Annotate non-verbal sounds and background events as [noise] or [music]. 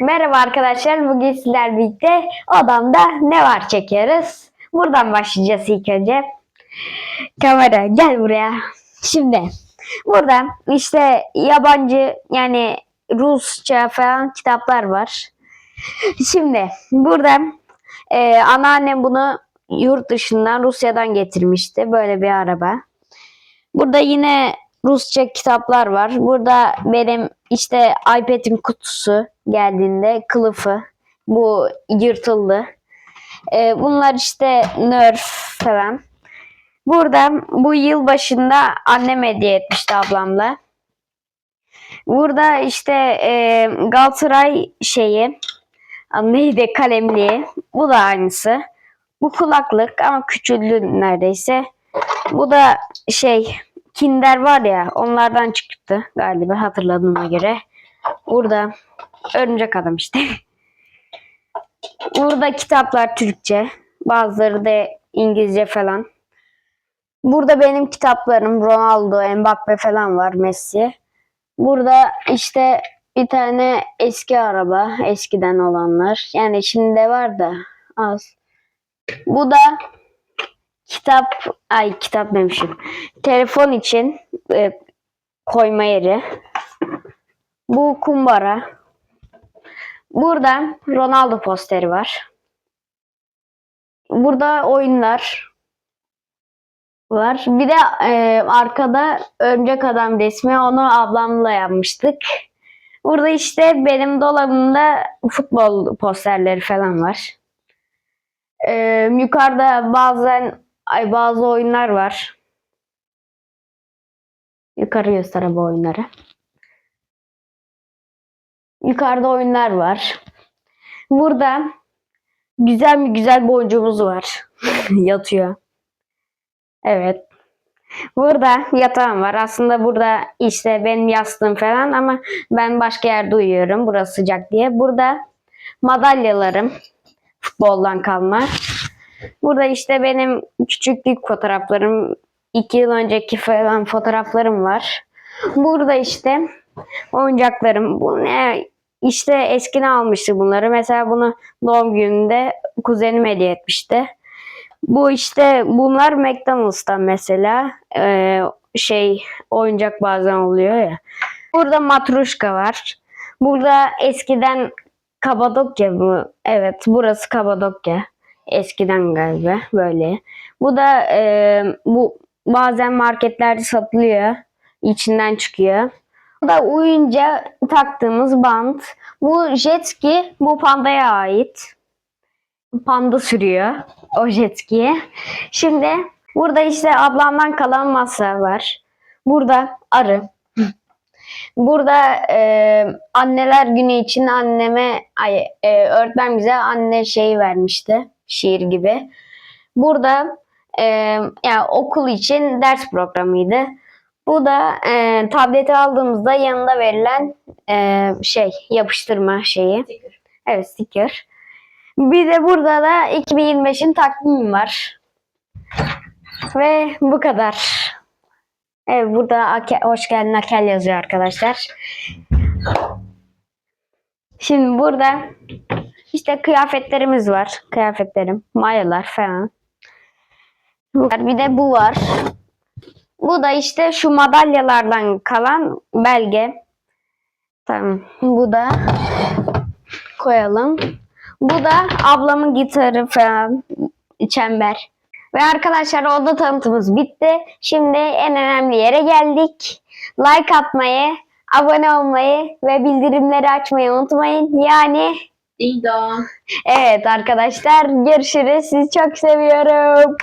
Merhaba arkadaşlar. Bugün sizler birlikte odamda ne var çekiyoruz. Buradan başlayacağız ilk önce. Kamera gel buraya. Şimdi burada işte yabancı yani Rusça falan kitaplar var. Şimdi burada e, anneannem bunu yurt dışından Rusya'dan getirmişti. Böyle bir araba. Burada yine Rusça kitaplar var. Burada benim işte iPad'in kutusu geldiğinde kılıfı. Bu yırtıldı. Ee, bunlar işte Nerf falan. Burada bu yıl başında annem hediye etmişti ablamla. Burada işte e, Galatasaray şeyi neydi kalemliği. Bu da aynısı. Bu kulaklık ama küçüldü neredeyse. Bu da şey Kinder var ya onlardan çıktı galiba hatırladığıma göre. Burada örümcek adam işte. Burada kitaplar Türkçe. Bazıları da İngilizce falan. Burada benim kitaplarım Ronaldo, Mbappe falan var Messi. Burada işte bir tane eski araba, eskiden olanlar. Yani şimdi de var da az. Bu da kitap, ay kitap demişim. Telefon için e, koyma yeri. Bu kumbara. Burada Ronaldo posteri var. Burada oyunlar var. Bir de e, arkada Örümcek Adam resmi onu ablamla yapmıştık. Burada işte benim dolabımda futbol posterleri falan var. E, yukarıda bazen ay bazı oyunlar var. Yukarı göster bu oyunları. Yukarıda oyunlar var. Burada güzel mi güzel boncuğumuz var. [laughs] Yatıyor. Evet. Burada yatağım var. Aslında burada işte benim yastığım falan ama ben başka yerde uyuyorum. Burası sıcak diye. Burada madalyalarım futboldan kalma. Burada işte benim küçüklük fotoğraflarım, iki yıl önceki falan fotoğraflarım var. Burada işte oyuncaklarım. Bu ne? İşte eskiden almıştı bunları. Mesela bunu doğum gününde kuzenim hediye etmişti. Bu işte bunlar McDonald's'tan mesela Ee, şey oyuncak bazen oluyor ya. Burada matruşka var. Burada eskiden Kapadokya bu. Evet burası Kapadokya. Eskiden galiba böyle. Bu da e, bu bazen marketlerde satılıyor. İçinden çıkıyor. Bu da uyunca taktığımız bant. Bu jet ski bu pandaya ait. Panda sürüyor o jet ski'yi. Şimdi burada işte ablamdan kalan masa var. Burada arı. Burada e, anneler günü için anneme ay, e, öğretmen bize anne şeyi vermişti. Şiir gibi. Burada e, yani okul için ders programıydı. Bu da e, tableti aldığımızda yanında verilen e, şey yapıştırma şeyi. Evet sticker. Bir de burada da 2025'in takvimi var. Ve bu kadar. Evet burada Ake- hoş geldin Akel yazıyor arkadaşlar. Şimdi burada işte kıyafetlerimiz var. Kıyafetlerim, mayalar falan. Bir de bu var. Bu da işte şu madalyalardan kalan belge. Tamam. Bu da koyalım. Bu da ablamın gitarı falan. Çember. Ve arkadaşlar oda tanıtımımız bitti. Şimdi en önemli yere geldik. Like atmayı, abone olmayı ve bildirimleri açmayı unutmayın. Yani Ding evet arkadaşlar görüşürüz. Sizi çok seviyorum.